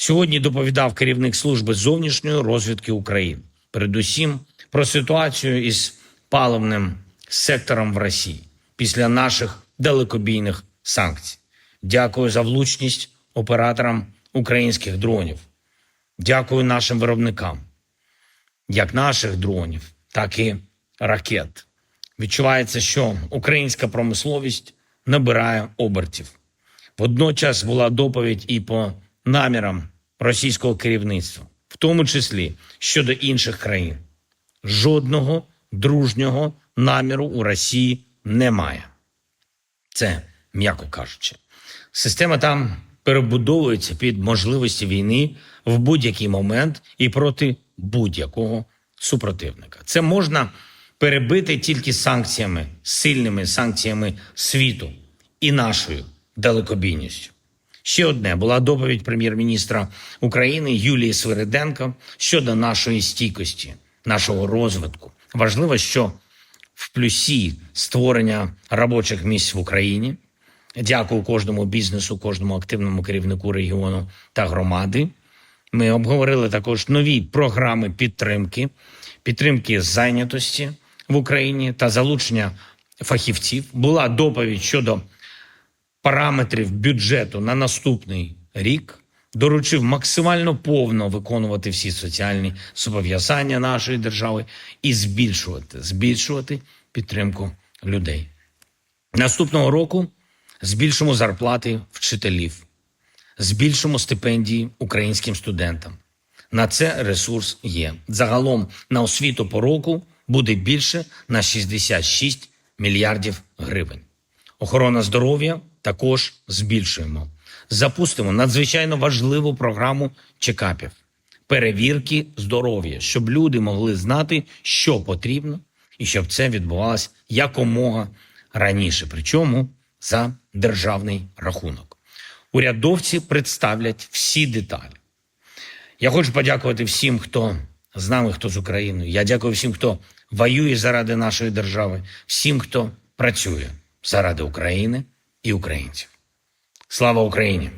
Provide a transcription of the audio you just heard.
Сьогодні доповідав керівник служби зовнішньої розвідки України, передусім про ситуацію із паливним сектором в Росії після наших далекобійних санкцій. Дякую за влучність операторам українських дронів. Дякую нашим виробникам, як наших дронів, так і ракет. Відчувається, що українська промисловість набирає обертів. Водночас була доповідь і по намірам російського керівництва, в тому числі щодо інших країн. Жодного дружнього наміру у Росії немає. Це м'яко кажучи. Система там перебудовується під можливості війни в будь-який момент і проти будь-якого супротивника. Це можна перебити тільки санкціями, сильними санкціями світу і нашою далекобійністю. Ще одне була доповідь прем'єр-міністра України Юлії Свириденко щодо нашої стійкості, нашого розвитку. Важливо, що в плюсі створення робочих місць в Україні. Дякую кожному бізнесу, кожному активному керівнику регіону та громади. Ми обговорили також нові програми підтримки, підтримки зайнятості в Україні та залучення фахівців. Була доповідь щодо параметрів бюджету на наступний рік. Доручив максимально повно виконувати всі соціальні зобов'язання нашої держави і збільшувати, збільшувати підтримку людей. Наступного року збільшимо зарплати вчителів, збільшимо стипендії українським студентам. На це ресурс є. Загалом на освіту по року буде більше на 66 мільярдів гривень. Охорона здоров'я також збільшуємо. Запустимо надзвичайно важливу програму чекапів, перевірки здоров'я, щоб люди могли знати, що потрібно, і щоб це відбувалося якомога раніше, причому за державний рахунок. Урядовці представлять всі деталі. Я хочу подякувати всім, хто з нами, хто з Україною. Я дякую всім, хто воює заради нашої держави, всім, хто працює заради України і українців. Слава Україні!